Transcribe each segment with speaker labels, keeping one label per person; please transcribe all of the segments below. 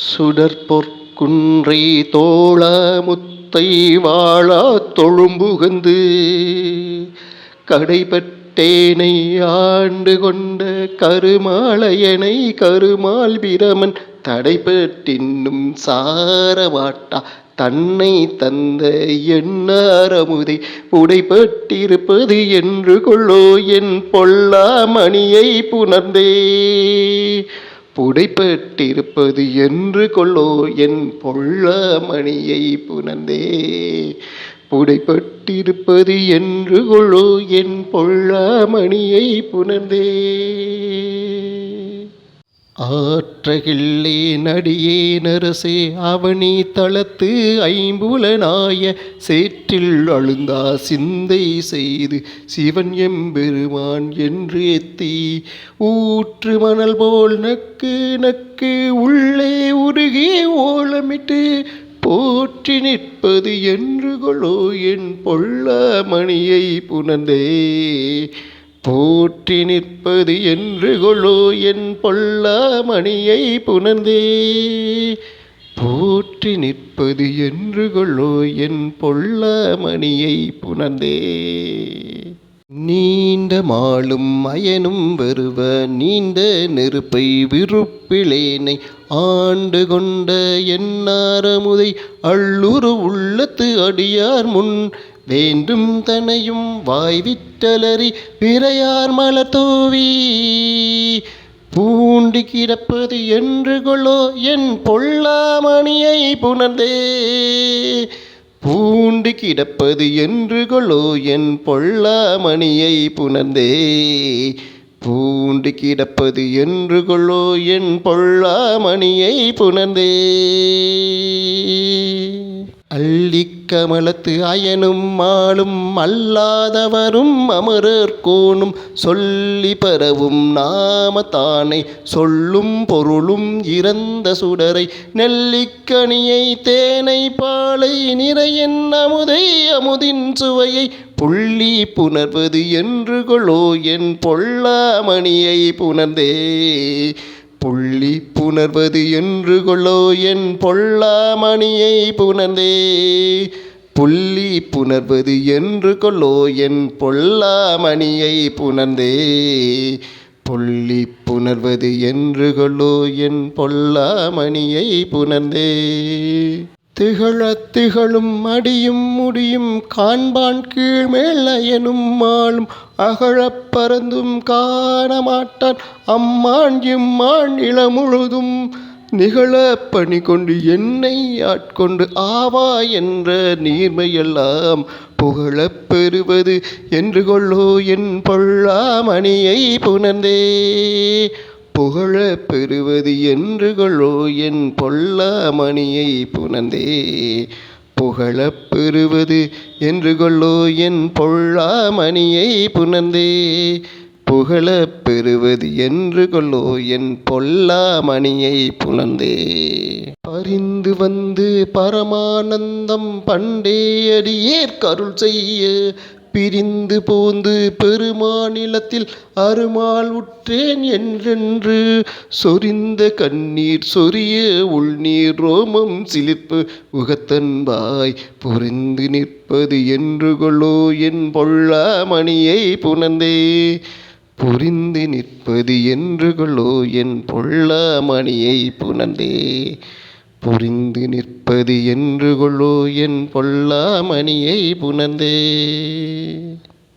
Speaker 1: சுடற்பொற்குன்றை தோழ முத்தை வாழா தொழும்புகந்து கடைபட்டேனை ஆண்டு கொண்ட கருமாளையனை கருமால் பிரமன் தடைபட்டின்னும் சாரவாட்டா தன்னை தந்த எண்ணாரமுதை புடைப்பட்டிருப்பது என்று கொள்ளோ என் பொல்லாமணியை புணர்ந்தே. புடைப்பட்டிருப்பது என்று கொள்ளோ என் பொல்லாமணியை புணர்ந்தே புடைப்பட்டிருப்பது என்று கொள்ளோ என் பொல்லாமணியை புணர்ந்தே ஆற்றகில்லே நடியே நரசே அவனி தளத்து ஐம்புலனாய சேற்றில் அழுந்தா சிந்தை செய்து சிவன் எம்பெருமான் என்று எத்தி ஊற்று மணல் போல் நக்கு நக்கு உள்ளே உருகி ஓலமிட்டு போற்றி நிற்பது என்று கொளோ என் மணியை புணர்ந்தே போற்றி நிற்பது என்று கொழு என் பொல்லாமணியை புணர்ந்தே. போற்றி நிற்பது என்று கொழு என் பொல்லாமணியை புணர்ந்தே. நீண்ட மாளும் அயனும் வருவ நீண்ட நெருப்பை விருப்பிலேனை ஆண்டு கொண்ட என்னாரமுதை அள்ளுரு உள்ளத்து அடியார் முன் வேண்டும் தனையும் வாய்விட்டலறி பிறையார் மலத்தூவி தூவி. கிடப்பது என்று கொள்ளோ என் பொல்லாமணியை புணர்ந்தே. பூண்டு கிடப்பது என்று கொள்ளோ என் பொல்லாமணியை புணர்ந்தே. பூண்டு கிடப்பது என்று கொள்ளோ என் பொல்லாமணியை புணர்ந்தே. கமலத்து அயனும் மாலும் அல்லாதவரும் அமரர்கோணும் சொல்லி பரவும் நாம தானை சொல்லும் பொருளும் இறந்த சுடரை நெல்லிக்கனியை தேனை பாலை நிறையன் அமுதை அமுதின் சுவையை புள்ளி புணர்வது என்று கொளோ என் பொல்லாமணியை புணர்ந்தே. புள்ளி புணர்வது என்று கொள்ளோ என் பொல்லாமணியை புணர்ந்தே. புள்ளி புணர்வது என்று கொள்ளோ என் பொல்லாமணியை புணர்ந்தே. புள்ளி புணர்வது என்று கொள்ளோ என் பொல்லாமணியை புணர்ந்தே. திகழத் திகழும் அடியும் முடியும் காண்பான் கீழ்மேல் அயனும் மாலும் அகழப் பறந்தும் காணமாட்டான் அம்மான் இம்மான் இளமுழுதும் நிகழ பணி கொண்டு என்னை ஆட்கொண்டு ஆவா என்ற நீர்மையெல்லாம் புகழப் பெறுவது என்று கொள்ளோ என் பொல்லாமணியை புணர்ந்தே. புகழப் பெறுவது என்று என் பொல்லாமணியை புணர்ந்தே புகழப் பெறுவது என்றுகளோ என் பொல்லாமணியை புணர்ந்தே புகழப் பெறுவது என்று என் பொல்லாமணியை புணர்ந்தே பரிந்து வந்து பரமானந்தம் பண்டே அடியேற் கருள் செய்ய. பிரிந்து போந்து பெருமாநிலத்தில் அருமாள் உற்றேன் என்றென்று சொரிந்த கண்ணீர் சொரிய உள்நீர் ரோமம் சிலிர்ப்பு உகத்தன்பாய் புரிந்து நிற்பது என்று கொள்ளோ என் பொல்லாமணியை புணர்ந்தே. புரிந்து நிற்பது என்று கொள்ளோ என் பொல்லாமணியை புணர்ந்தே. புரிந்து நிற்பது என்று கொள்ளு என் பொல்லாமணியை புணர்ந்தே.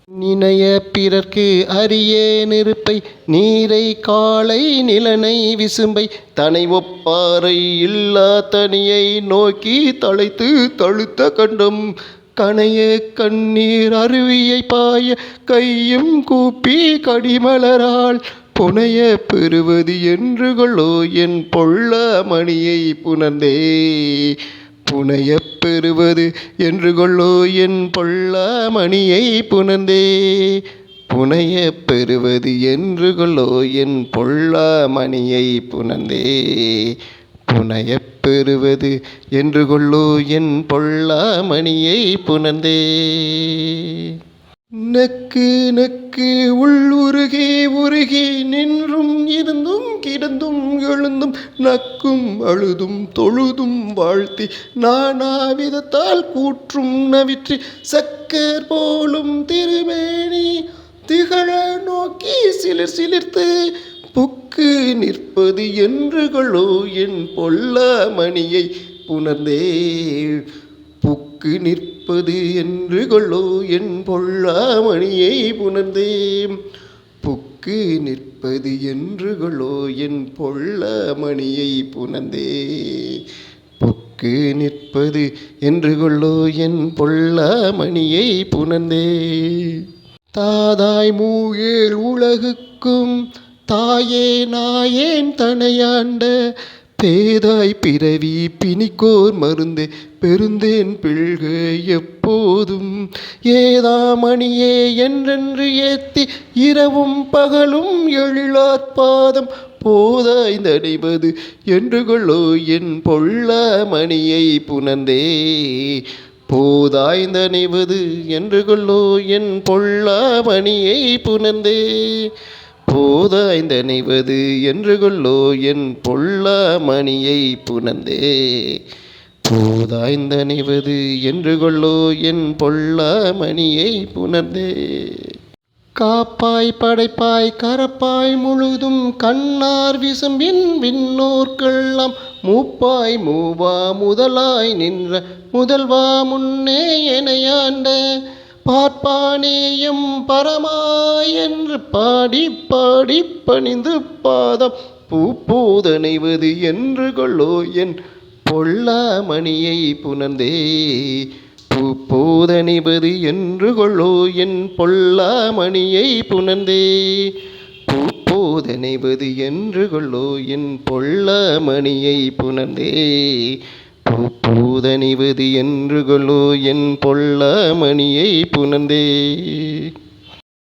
Speaker 1: நினைய பிறர்க்கு அரிய நெருப்பை நீரை காளை நிலனை விசும்பை தனை ஒப்பாரை இல்லா தனியை நோக்கி தழைத்து தழுத்த கண்டும் கனைய கண்ணீர் அருவியை பாய கையும் கூப்பி கடிமலரால் புனைய பெறுவது என்று கொள்ளோ என் பொல்லாமணியை புணர்ந்தே புனைய பெறுவது என்று கொள்ளோ என் பொல்லாமணியை புணர்ந்தே புனைய பெறுவது என்று கொள்ளோ என் பொல்லாமணியை புணர்ந்தே புனையப் பெறுவது என்று கொள்ளோ என் பொல்லாமணியை புணர்ந்தே நக்கு நக்கு உள்ளுருகி உருகி நின்றும் இருந்தும் கிடந்தும் எழுந்தும் நக்கும் அழுதும் தொழுதும் வாழ்த்தி நானாவிதத்தால் கூற்றும் நவிற்றி சக்கர் போலும் திருமேனி திகழ நோக்கி சிலிர் சிலிர்த்து புக்கு நிற்பது என்றுகளோ என் பொல்லாமணியை புணர்ந்தே புக்கு இருப்பது என்று கொள்ளோ என் பொல்லாமணியை புணர்ந்தேன். புக்கு நிற்பது என்று கொள்ளோ என் பொல்லாமணியை புணர்ந்தே புக்கு நிற்பது என்று கொள்ளோ என் பொல்லாமணியை புணர்ந்தே தாதாய் மூழேல் உலகுக்கும் தாயே நாயேன் தனையாண்ட பேதாய் பிறவி பிணிக்கோர் மருந்தே பெருந்தேன் பிள்க எப்போதும். ஏதாமணியே என்றென்று ஏத்தி இரவும் பகலும் எழிலாத்பாதம் போதாய் நடைவது என்று கொள்ளோ என் பொல்லாமணியை புணர்ந்தே போதாய்ந்தணிவது என்று கொள்ளோ என் பொல்லாமணியை புணர்ந்தே போதாய்ந்தணிவது என்று கொள்ளோ என் பொல்லாமணியை புணர்ந்தே போதாய்ந்தணிவது என்று கொள்ளோ என் பொல்லாமணியை புணர்ந்தே காப்பாய் படைப்பாய் கரப்பாய் முழுதும் கண்ணார் விசும்பின் விண்ணோர்க்கெல்லாம் மூப்பாய் மூவா முதலாய் நின்ற முதல்வா முன்னே எனையாண்ட. பார்ப்பானேயம் பரமாய் என்று பாடி பாடி பணிந்து பாதம். பூப்போதனைவது என்று கொள்ளோ என் பொல்லாமணியை புணர்ந்தே. பூப்போதணிவது என்று கொள்ளோ என் பொல்லாமணியை புணர்ந்தே. பூப்போதனைவது என்று கொள்ளோ என் பொல்லாமணியை புணர்ந்தே. பூதனிவது என்று கொள்ளோ என் பொல்லாமணியை புணர்ந்தே